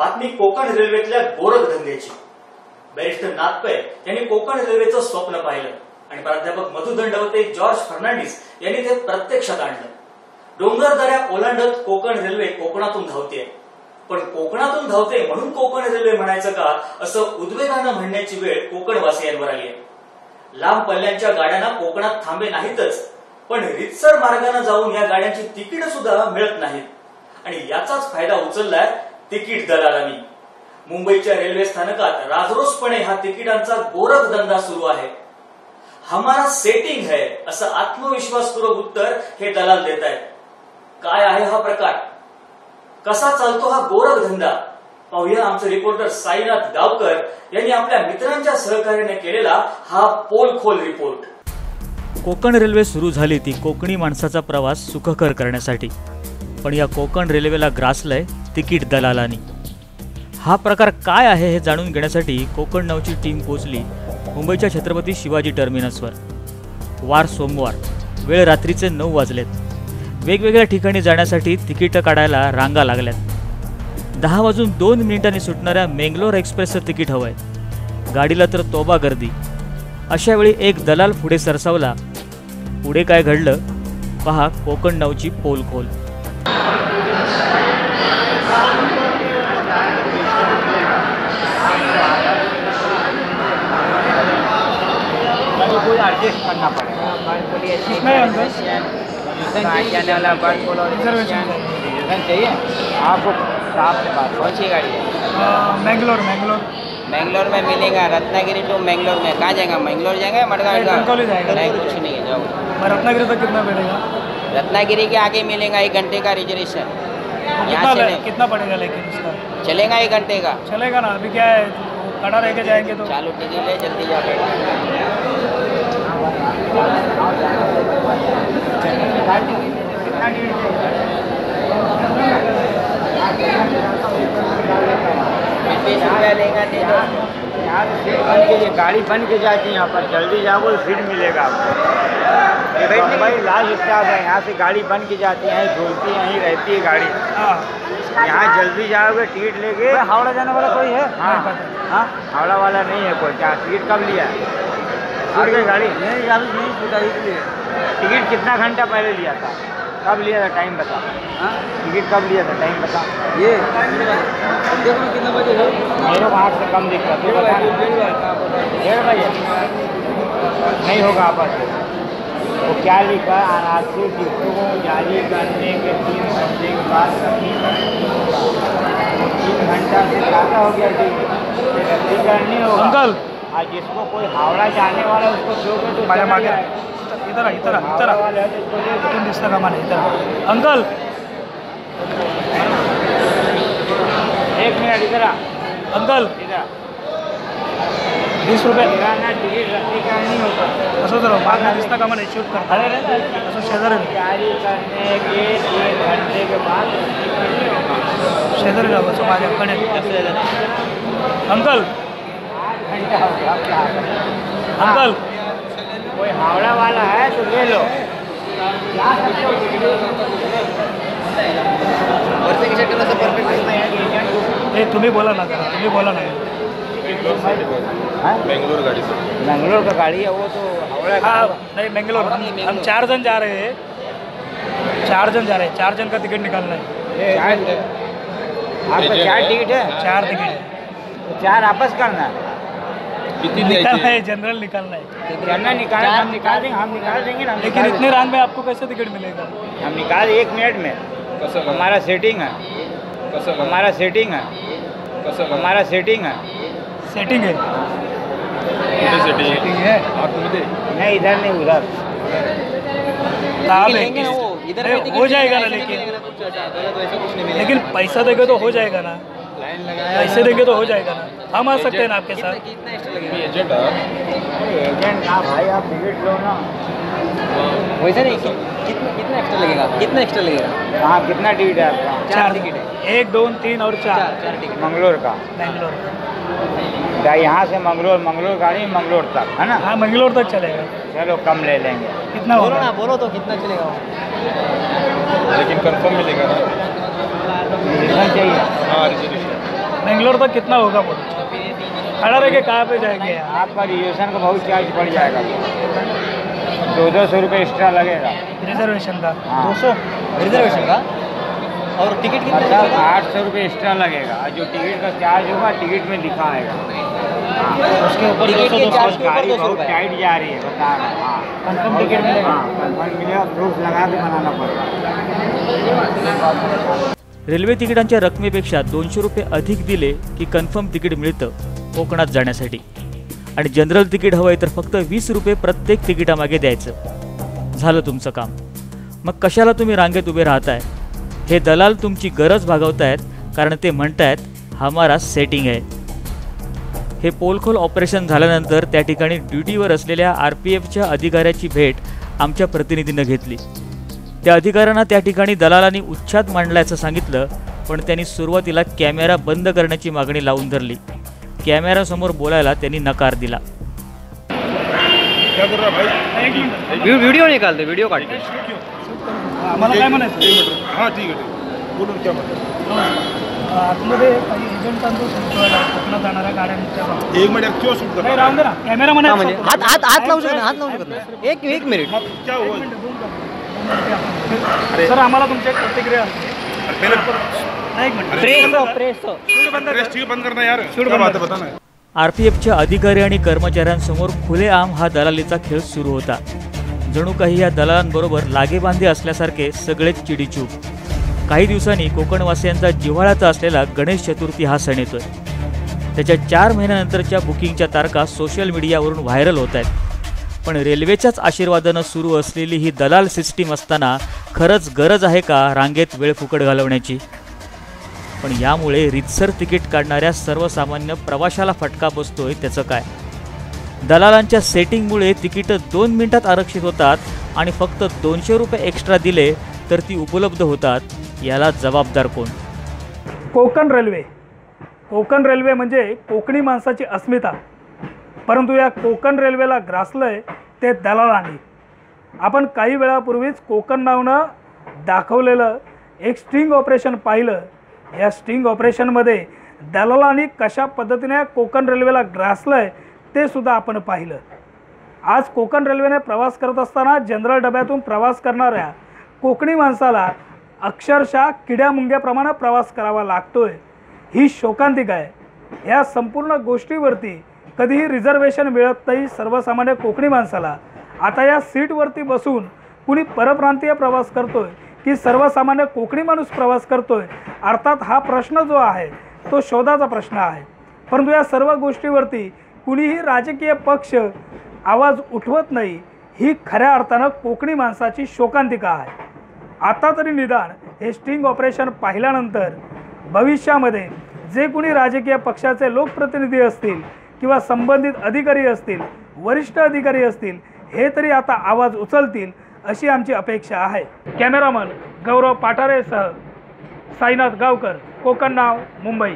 बातमी कोकण रेल्वेतल्या गोरख धंद्याची बॅरिस्टर नागपै यांनी कोकण रेल्वेचं स्वप्न पाहिलं. आणि प्राध्यापक मधु दंडवते जॉर्ज फर्नांडिस यांनी ते प्रत्यक्षात आणलं. डोंगर दऱ्या ओलांडत कोकण रेल्वे कोकणातून धावते पण कोकणातून धावते म्हणून कोकण रेल्वे म्हणायचं का असं उद्वेगानं म्हणण्याची वेळ कोकणवासियांवर आली आहे. लांब पल्ल्यांच्या गाड्यांना कोकणात थांबे नाहीतच पण रितसर मार्गाने जाऊन या गाड्यांची तिकीट सुद्धा मिळत नाहीत. आणि याचाच फायदा उचललाय तिकीट दलालांनी. मुंबईच्या रेल्वे स्थानकात राजरोसपणे हा तिकिटांचा गोरख धंदा सुरू आहे. हमारा सेटिंग है असं आत्मविश्वासपूर्वक उत्तर हे दलाल देत आहेत. काय आहे हा प्रकार? कसा चालतो हा गोरख धंदा पाहूया आमचे रिपोर्टर साईनाथ गावकर यांनी आपल्या मित्रांच्या सहकार्याने केलेला हा पोलखोल रिपोर्ट कोकण रेल्वे सुरू झाली ती कोकणी माणसाचा प्रवास सुखकर करण्यासाठी. पण या कोकण रेल्वेला ग्रासलंय तिकीट दलालांनी. हा प्रकार काय आहे हे जाणून घेण्यासाठी कोकण नावची टीम पोचली मुंबईच्या छत्रपती शिवाजी टर्मिनसवर. वार सोमवार वेळ रात्रीचे नऊ वाजलेत. वेगवेगळ्या ठिकाणी जाण्यासाठी तिकीटं काढायला रांगा लागल्यात. दहा वाजून दोन मिनिटांनी सुटणाऱ्या मेंगलोर एक्सप्रेसचं तिकीट हवंय. गाडीला तर तोबा गर्दी. अशा वेळी एक दलाल पुढे सरसावला. पुढे काय घडलं? पहा कोकण नवची पोलखोल. कोई एडजस्ट करना पड़ेगा। है चाहिए। आपको साफ़ से बात कौन सी गाड़ी है। मैंगलोर मैंगलोर। बेंगलोर में मिलेगा रत्नागिरी टू बेंगलोर में। कहाँ जाएगा? मैंगलोर जाएगा मडगांव? जाएगा। नहीं कुछ नहीं है जाओ। रत्नागिरी तक कितना बैठेगा? रत्नागिरी के आगे मिलेगा एक घंटे का रिजर्वेशन कितना यहाँ से कितना पड़ेगा लेकिन उसका? चलेगा एक घंटे का। चलेगा ना अभी क्या है? खड़ा रह के जाएँगे तो। चालू टिकट ले जल्दी जाओ बीस रुपया लेगा दे दो। यहाँ से सीट बन के ये गाड़ी बन के जाती है यहाँ पर। जल्दी जाओगे सीट मिलेगा आपको। बम्बई लाल स्टाफ है यहाँ से गाड़ी बन के जाती है झूलती है यहीं रहती है गाड़ी। हाँ। यहाँ जल्दी जाओगे टिकट लेके हावड़ा जाने वाला कोई है? हाँ। हाँ हावड़ा वाला नहीं है कोई क्या टिकट कब लिया है? गई गाड़ी। नहीं अभी नहीं छूटा इसलिए टिकट कितना घंटा पहले लिया था? कब लिया था? टाइम बता। हाँ? टिकट कब लिया था? टाइम बता। ये देखो कितना बजे मेरे को आठ से कम दिखता तू बता डेढ़ बजे। नहीं होगा आपस वो क्या लिखा? है अनासी टिकटों को जारी करने के तीन घंटे के बाद रद्दी वो तीन घंटा से ज़्यादा हो गया टिकट ये रद्दी होगा। अंकल और जिसको कोई हावड़ा जाने वाला उसको दोगे इधर इधर इधर तुम का माने इधर अंकल। एक मिनट इधर अंकल। वीस रुपये असं तर मागणं दिसता का मला शूट कर अरे असं शेजारी शेजारी लावा असं माझ्याकडे अंकल। अंकल। कोई हावड़ा वाला है तो ले लो। हे। तुम्ही बोला ना तुम्ही बोला ना बेंगलोर गाड़ी से। बेंगलोर का गाड़ी है वो तो हावड़ा हाँ नहीं बेंगलोर हम चार जन जा रहे हैं। चार जन जा रहे हैं चार जन का टिकट निकालना है। आपका चार टिकट है? चार टिकट है। तो चार आपस करना है। निकालना है जनरल निकालना है। करना निकाल हम निकाल देंगे हम निकाल देंगे ना लेकिन इतने रांग में आपको कैसे टिकट मिलेगा? हम निकाल एक मिनट में। हमारा सेटिंग है। हमारा सेटिंग है। हमारा सेटिंग है। सेटिंग है? सेटिंग है। नहीं इधर नहीं उधर। वो, इधर अरे, भी टिकट हो जाएगा ना लेकिन। कुछ नहीं मिलेगा। लेकिन पैसा देंगे तो हो जाएगा ना। पैसे देंगे तो हो जाएगा ना। हम आ सकते हैं ना आपके साथ। कितना एक्स्ट्रा लगेगा? एजेंट ना भाई आप टिकट लो ना। वैसा नहीं कितना कितना एक्स्ट्रा लगेगा? कितना एक्स्ट्रा लगेगा? हाँ कितना टिकट है आपका? चार टिकट है। एक दो तीन और चार। चार चार टिकट मंगलोर का? बेंगलोर यहाँ से मंगलोर? मंगलोर गाड़ी मंगलोर तक है ना? हाँ मंगलोर तक चलेगा। चलो कम ले लेंगे। कितना बोलो ना बोलो तो कितना चलेगा? लेकिन कंफर्म मिलेगा ना। चाहिए। हाँ रिजर्वेशन बेंगलोर तक कितना होगा बोलो? खड़ा रह के कहाँ पे जाएँगे? आपका रिजर्वेशन का बहुत चार्ज पड़ जाएगा। दो दो सौ रुपये एक्स्ट्रा लगेगा। रिजर्वेशन का? हाँ। दो सौ? रिजर्वेशन का? और टिकट कितना मतलब आठ सौ रुपये एक्स्ट्रा लगेगा। जो टिकट का चार्ज होगा टिकट में लिखा आएगा उसके ऊपर गाड़ी बहुत टाइट जा रही है बता रहा हूँ। हाँ। कंफर्म टिकट मिलेगा? हाँ कंफर्म मिलेगा। प्रूफ लगा के बनाना पड़ेगा। रेल्वे तिकिटांच्या रकमेपेक्षा दोनशे रुपये अधिक दिले की कन्फर्म तिकीट मिळतं कोकणात जाण्यासाठी. आणि जनरल तिकीट हवंय तर फक्त वीस रुपये प्रत्येक तिकिटामागे द्यायचं. झालं तुमचं काम. मग कशाला तुम्ही रांगेत उभे राहताय? हे दलाल तुमची गरज भागवतायत कारण ते म्हणतायत हमारा सेटिंग आहे. हे पोलखोल ऑपरेशन झाल्यानंतर त्या ठिकाणी ड्युटीवर असलेल्या आर पी एफच्या अधिकाऱ्याची भेट आमच्या प्रतिनिधीनं घेतली. त्या अधिकाऱ्यांना त्या ठिकाणी दलालांनी उच्छाद मांडल्याचं सांगितलं पण त्यांनी सुरुवातीला कॅमेरा बंद करण्याची मागणी लावून धरली. कॅमेऱ्यासमोर बोलायला त्यांनी नकार दिला. एक मिनिट. वी- व्हिडिओ व्हिडिओ काढते आम्हाला काय म्हणायचं? हाँ ठीक है ठीक है बोलो क्या बात आतमध्ये काही एजंटांचा संशय आला कोकणात जाणाऱ्या गाड्यांच्या बाबतीत. है? एक मिनट क्यों शूट कर नाही रहा राहून दे ना. कॅमेरा हा म्हणा म्हणजे हात हात हात लावू शकत नाही हात लावू शकत नाही. एक एक मिनिट. मत क्या हुआ? सर आम्हाला तुमची एक प्रतिक्रिया हवी. पहले नाही, एक मिनिट. Press press. प्रेस ठीक बंद करना यार. क्या बात है बताना. आर पी एफच्या अधिकारी आणि कर्मचाऱ्यांसमोर खुलेआम हा दलालीचा खेळ सुरू होता. जणू काही या दलालांबरोबर लागेबांधे असल्यासारखे सगळेच चिडीचूप. काही दिवसांनी कोकणवासियांचा जिव्हाळ्याचा असलेला गणेश चतुर्थी हा सण येतोय. त्याच्या चार महिन्यानंतरच्या बुकिंगच्या तारखा सोशल मीडियावरून व्हायरल होत आहेत. पण रेल्वेच्याच आशीर्वादानं सुरू असलेली ही दलाल सिस्टीम असताना खरंच गरज आहे का रांगेत वेळ फुकट घालवण्याची? पण यामुळे रितसर तिकीट काढणाऱ्या सर्वसामान्य प्रवाशाला फटका बसतोय त्याचं काय? दलालांच्या सेटिंगमुळे तिकीटं दोन मिनिटात आरक्षित होतात आणि फक्त दोनशे रुपये एक्स्ट्रा दिले तर ती उपलब्ध होतात याला जबाबदार कोण? कोकण रेल्वे. कोकण रेल्वे म्हणजे कोकणी माणसाची अस्मिता. परंतु या कोकण रेल्वेला ग्रासलंय ते दलालांनी आपण काही वेळापूर्वीच कोकण नावनं दाखवलेलं एक स्टिंग ऑपरेशन पाहिलं. या स्टिंग ऑपरेशनमध्ये दलालांनी कशा पद्धतीने कोकण रेल्वेला ग्रासलंय ते सुद्धा आपण पाहिलं. आज कोकण रेल्वेने प्रवास करत असताना जनरल डब्यातून प्रवास करणाऱ्या कोकणी माणसाला अक्षरशः किड्यामुंग्याप्रमाणे प्रवास करावा लागतोय. ही शोकांतिका आहे. या संपूर्ण गोष्टीवरती कधीही रिझर्वेशन मिळत नाही सर्वसामान्य कोकणी माणसाला. आता या सीटवरती बसून कुणी परप्रांतीय प्रवास करतोय की सर्वसामान्य कोकणी माणूस प्रवास करतोय? अर्थात हा प्रश्न जो आहे तो शोधाचा प्रश्न आहे. परंतु या सर्व गोष्टीवरती कुणीही राजकीय पक्ष आवाज उठवत नाही ही खऱ्या अर्थानं कोकणी माणसाची शोकांतिका आहे. आता तरी निदान हे स्टिंग ऑपरेशन पाहिल्यानंतर भविष्यामध्ये जे कुणी राजकीय पक्षाचे लोकप्रतिनिधी असतील किंवा संबंधित अधिकारी असतील वरिष्ठ अधिकारी असतील हे तरी आता आवाज उचलतील अशी आमची अपेक्षा आहे. कॅमेरामन गौरव पाठारेसह साईनाथ गावकर कोकण नाव मुंबई.